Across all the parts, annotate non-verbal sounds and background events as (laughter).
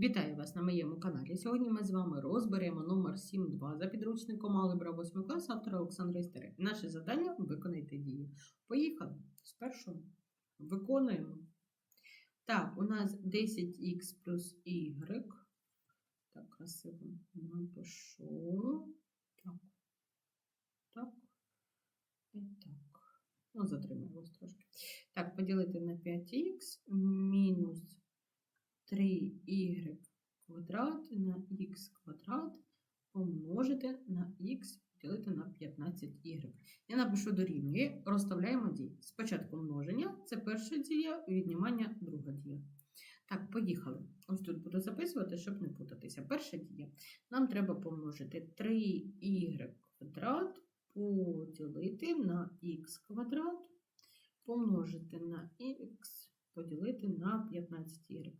Вітаю вас на моєму каналі. Сьогодні ми з вами розберемо номер 7.2 за підручником Алgebra 8 клас автора Олександра Істери. Наше завдання виконайте дії. Поїхали. Спершу виконуємо. Так, у нас 10х плюс y. Так, красиво напишу. Так. Так. І так. Ну, затримаю ось трошки. Так, поділити на 5х мінус 3y квадрат на х квадрат помножити на х поділити на 15y. Я напишу дорівнює, розставляємо дії. Спочатку множення, це перша дія, віднімання друга дія. Так, поїхали. Ось тут буду записувати, щоб не путатися. Перша дія. Нам треба помножити 3y квадрат поділити на х квадрат, помножити на х поділити на 15y.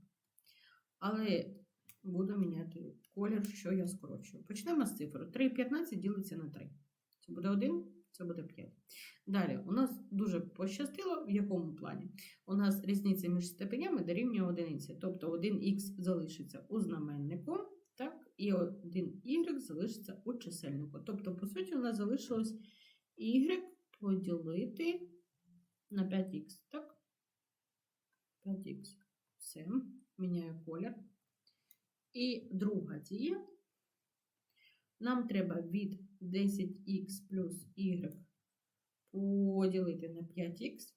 Але буду міняти колір, що я скорочую. Почнемо з цифри. 3 15 ділиться на 3. Це буде 1, це буде 5. Далі, у нас дуже пощастило, в якому плані? У нас різниця між степенями дорівнює одиниці. Тобто 1х залишиться у знаменнику, і 1y залишиться у чисельнику. Тобто, по суті, у нас залишилось y поділити на 5х. Так? 5х. Все. Міняю колір. І друга дія. Нам треба від 10х плюс y поділити на 5х.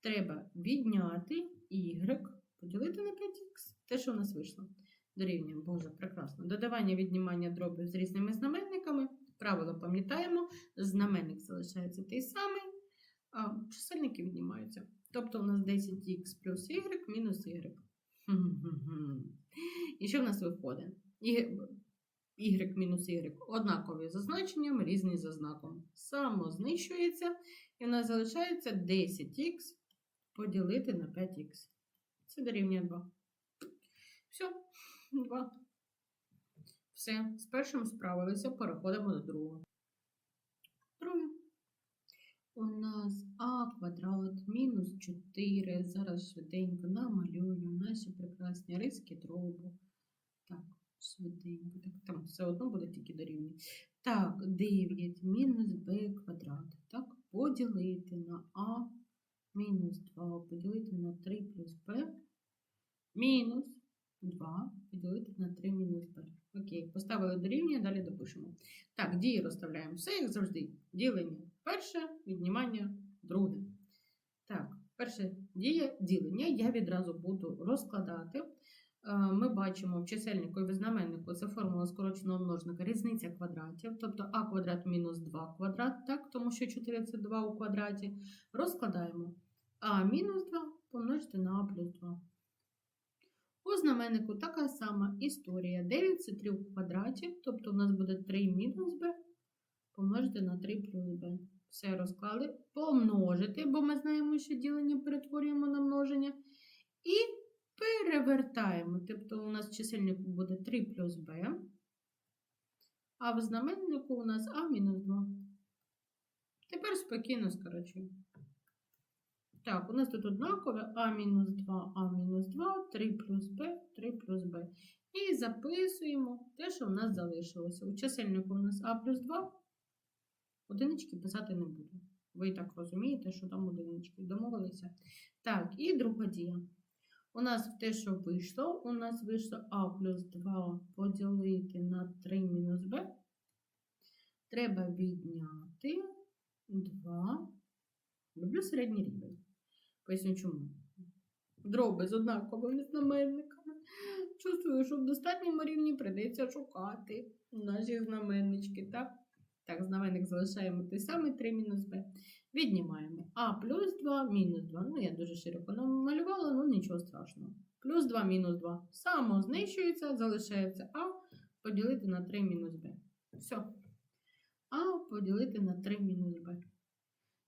Треба відняти y поділити на 5х. Те, що в нас вийшло. Дорівнює, Боже, прекрасно. Додавання віднімання дробів з різними знаменниками. Правило пам'ятаємо, знаменник залишається той самий, а чисельники віднімаються. Тобто у нас 10х плюс y мінус y. І що в нас виходить? Y мінус y однакові за значенням, різні за знаком. Само знищується, і в нас залишається 10х поділити на 5х. Це дорівнює 2. Все, 2. Все, з першим справилися, переходимо до другого. Друге. У нас а квадрат мінус 4. Зараз швиденько намалюю наші прекрасні риски дробу. Так, швиденько. Так, там все одно буде тільки дорівнює. Так, 9 мінус b квадрат. Так, поділити на а мінус 2, поділити на 3 плюс b мінус 2 поділити на 3 мінус b. Окей, поставили дорівнює, далі допишемо. Так, дії розставляємо все, як завжди. Ділення перше, віднімання друге. Так, перше дія ділення. Я відразу буду розкладати. Е, Ми бачимо в чисельнику і в знаменнику це формула скороченого множника, різниця квадратів, тобто а квадрат мінус 2 квадрат, так, тому що 4 це 2 у квадраті. Розкладаємо а мінус 2 помножити на а плюс 2. У знаменнику така сама історія. 9 це 3 у квадраті, тобто у нас буде 3 мінус b помножити на 3 плюс b. Все розклали. Помножити, бо ми знаємо, що ділення перетворюємо на множення. І перевертаємо. Тобто у нас в чисельнику буде 3 плюс b, а в знаменнику у нас а мінус 2. Тепер спокійно скорочуємо. Так, у нас тут однакове а мінус 2, а мінус 2, 3 плюс b, 3 плюс b. І записуємо те, що в нас залишилося. У чисельнику у нас а плюс 2. Одинички писати не буду. Ви так розумієте, що там одинички. Домовилися? Так, і друга дія. У нас в те, що вийшло, у нас вийшло а плюс 2 поділити на 3 мінус b. Треба відняти 2. Люблю середній рівень. Поясню чому. Дроби з однаковими знаменниками. Чувствую, що в достатньому рівні прийдеться шукати наші знаменнички. Так, так знаменник залишаємо той самий 3 мінус b. Віднімаємо а плюс 2 мінус 2. Ну, я дуже широко намалювала, ну нічого страшного. Плюс 2 мінус 2. Само знищується, залишається а поділити на 3 мінус b. Все. А поділити на 3 мінус b.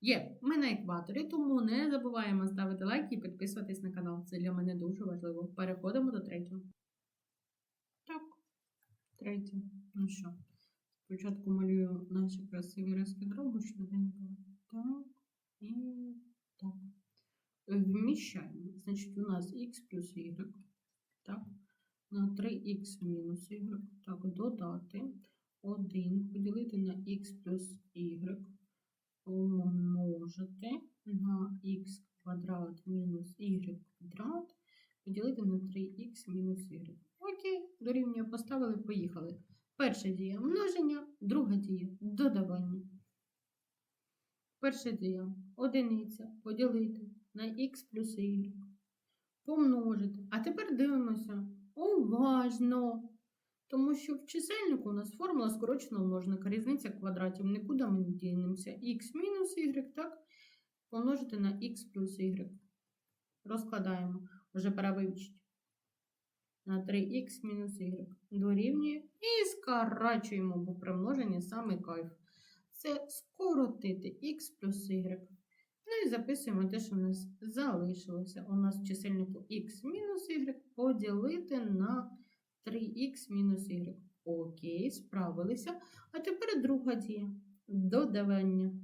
Є, ми на екваторі, тому не забуваємо ставити лайк і підписуватись на канал. Це для мене дуже важливо. Переходимо до третього. Так, третє. Ну що, спочатку малюю наші красиві риски дробу швиденько. Так, Поміщаємо. Значить, у нас х плюс y. Так, на 3х мінус y. Так, додати 1 поділити на х плюс y. Помножити на х квадрат мінус y квадрат. Поділити на 3х мінус y. Окей, дорівнює поставили, поїхали. Перша дія множення, друга дія додавання. Перша дія одиниця поділити на х плюс y. Помножити. А тепер дивимося уважно. Тому що в чисельнику у нас формула скороченого множника. Різниця квадратів. Нікуди ми не дінемося. х мінус y, так? Помножити на х плюс y. Розкладаємо. Вже пора вивчити. На 3х мінус y. Дорівнює і скорачуємо, бо при множенні саме кайф. Це скоротити х плюс y. Ну і записуємо те, що в нас залишилося. У нас в чисельнику х мінус y поділити на 3х мінус y. Окей, справилися. А тепер друга дія. Додавання.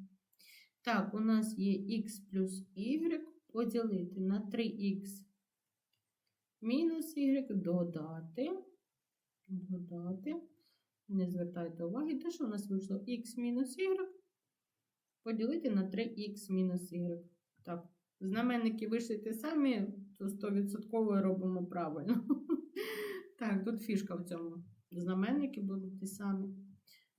Так, у нас є х плюс y поділити на 3х мінус y додати. Додати. Не звертайте уваги, те, що у нас вийшло х мінус y поділити на 3х мінус y. Так, знаменники вийшли ті самі, то 100% робимо правильно. (laughs) Так, тут фішка в цьому. Знаменники будуть ті самі.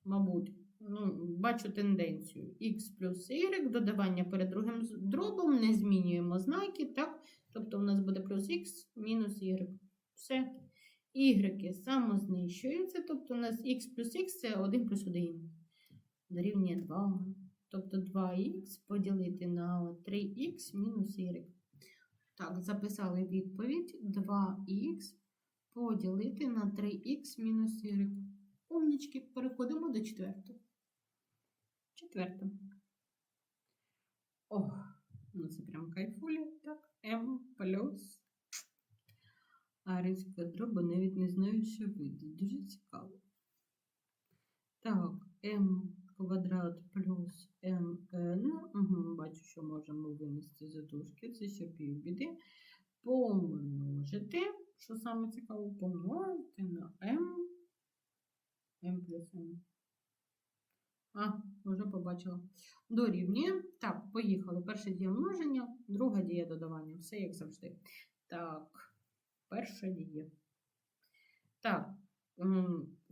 Мабуть, ну, бачу тенденцію. Х плюс y, додавання перед другим дробом, не змінюємо знаки, так? Тобто у нас буде плюс х мінус y. Все. Y самознищуються, тобто у нас х плюс х це 1 плюс 1. Дорівнює 2. Тобто 2х поділити на 3х мінус y. Так, записали відповідь 2х поділити на 3х мінус y. Умнічки, переходимо до четвертого. Четверте. О, ну це прям кайфулі. Так, m плюс. Арійська дроба навіть не знаю, що вийде. Дуже цікаво. Так, m квадрат плюс mn. Угу, бачу, що можемо винести задушки. Це ще півбіди. Помножити. Що саме цікаво, помножити на m. m плюс m. А, вже побачила. Дорівнює. Так, поїхали. Перша дія множення, друга дія додавання. Все як завжди. Так, перша дія. Так,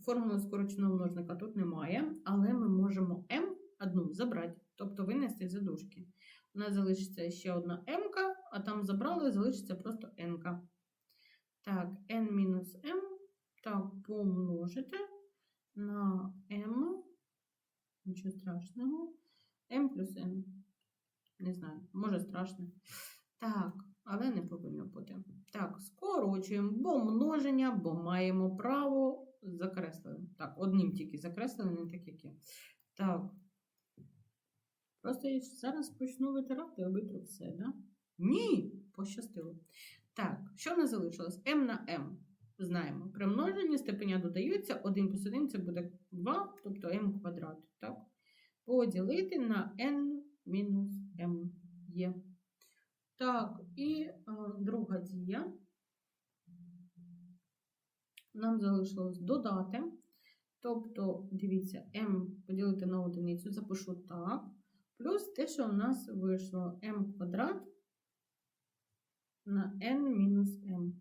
формули скороченого множника тут немає, але ми можемо m одну забрати, тобто винести за дужки. У нас залишиться ще одна m, а там забрали, залишиться просто n. Так, n мінус m. Так, помножити на m. Нічого страшного. m плюс n. Не знаю, може страшно. Так, але не повинно бути. Так, скорочуємо, бо множення, бо маємо право закреслюємо. Так, одним тільки закреслили, не так як я. Так. Просто я зараз почну витирати, витру все, да? Ні, пощастило. Так, що в нас залишилось? m на m. Знаємо. При множенні степеня додаються, 1 плюс 1 це буде 2, тобто m квадрат. Так? Поділити на n мінус m є. Так, і а, друга дія. Нам залишилось додати. Тобто, дивіться, m поділити на одиницю, запишу так. Плюс те, що у нас вийшло m квадрат на n мінус m.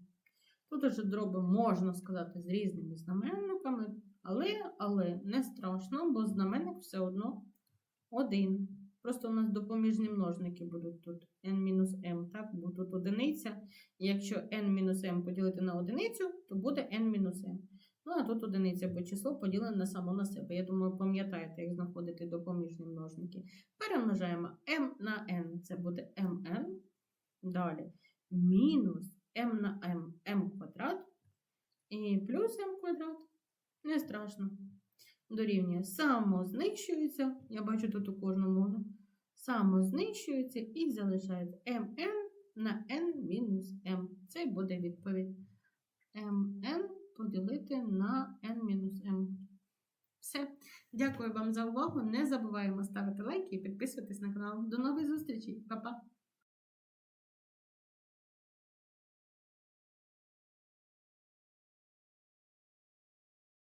Тут вже дроби можна сказати з різними знаменниками, але але не страшно, бо знаменник все одно один. Просто у нас допоміжні множники будуть тут n-m, так, бо тут одиниця. І якщо n-m поділити на одиницю, то буде n-m. Ну, а тут одиниця, бо число поділене само на себе. Я думаю, пам'ятаєте, як знаходити допоміжні множники. Перемножаємо m на n, це буде mn. Далі мінус m на m, m квадрат. І плюс m квадрат. Не страшно. Дорівнює самознищується. Я бачу тут у кожному самознищується і залишається mn на n мінус m. Це буде відповідь. mn поділити на n мінус m. Все. Дякую вам за увагу. Не забуваємо ставити лайки і підписуватись на канал. До нових зустрічей. Па-па!